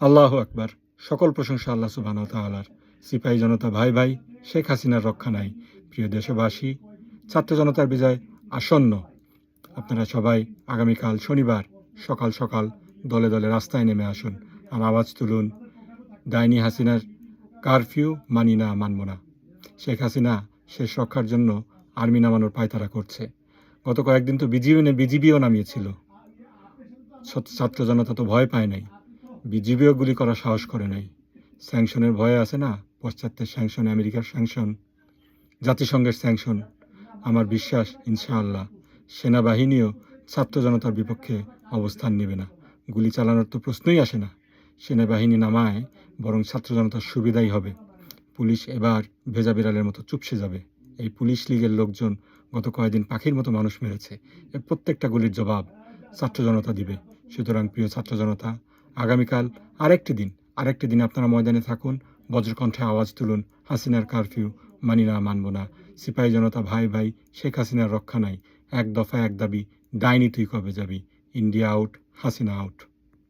আল্লাহ আকবার। সকল প্রশংসা আল্লাহ সুবাহ তাআলার। সিপাহী জনতা ভাই ভাই, শেখ হাসিনার রক্ষা নাই। প্রিয় দেশবাসী, ছাত্র জনতার বিজয় আসন্ন। আপনারা সবাই আগামীকাল শনিবার সকাল সকাল দলে দলে রাস্তায় নেমে আসুন আর আওয়াজ তুলুন ডাইনি হাসিনার কারফিউ মানি না, মানব না। শেখ হাসিনা শেষ রক্ষার জন্য আর্মি নামানোর পায়তারা করছে। গত কয়েকদিন তো বিজিবি বিজিবিও নামিয়েছিল। ছাত্র জনতা তো ভয় পায় নাই। বিজিবিও গুলি করার সাহস করে নাই। স্যাংশনের ভয়ে আছে না পশ্চাত্যের স্যাংশন, আমেরিকার স্যাংশন, জাতিসংঘের স্যাংশন? আমার বিশ্বাস, ইনশাআল্লাহ, সেনাবাহিনীও ছাত্র জনতার বিপক্ষে অবস্থান নেবে না। গুলি চালানোর তো প্রশ্নই আসে না। সেনাবাহিনী নামায়, বরং ছাত্র জনতার সুবিধাই হবে। পুলিশ এবার ভেজা বিড়ালের মতো চুপসে যাবে। এই পুলিশ লীগের লোকজন গত কয়েকদিন পাখির মতো মানুষ মেরেছে। এর প্রত্যেকটা গুলির জবাব ছাত্র জনতা দিবে। সুতরাং প্রিয় ছাত্র জনতা আগামীকাল আরেকটি দিন আরেকটি দিন আপনারা ময়দানে থাকুন, বজ্রকণ্ঠে আওয়াজ তুলুন, হাসিনার কারফিউ মানি না, মানব না। সিপাহী জনতা ভাই ভাই, শেখ হাসিনার রক্ষা নাই। এক দফা এক দাবি, ডাইনি তুই কবে যাবি? India out, Hasina out.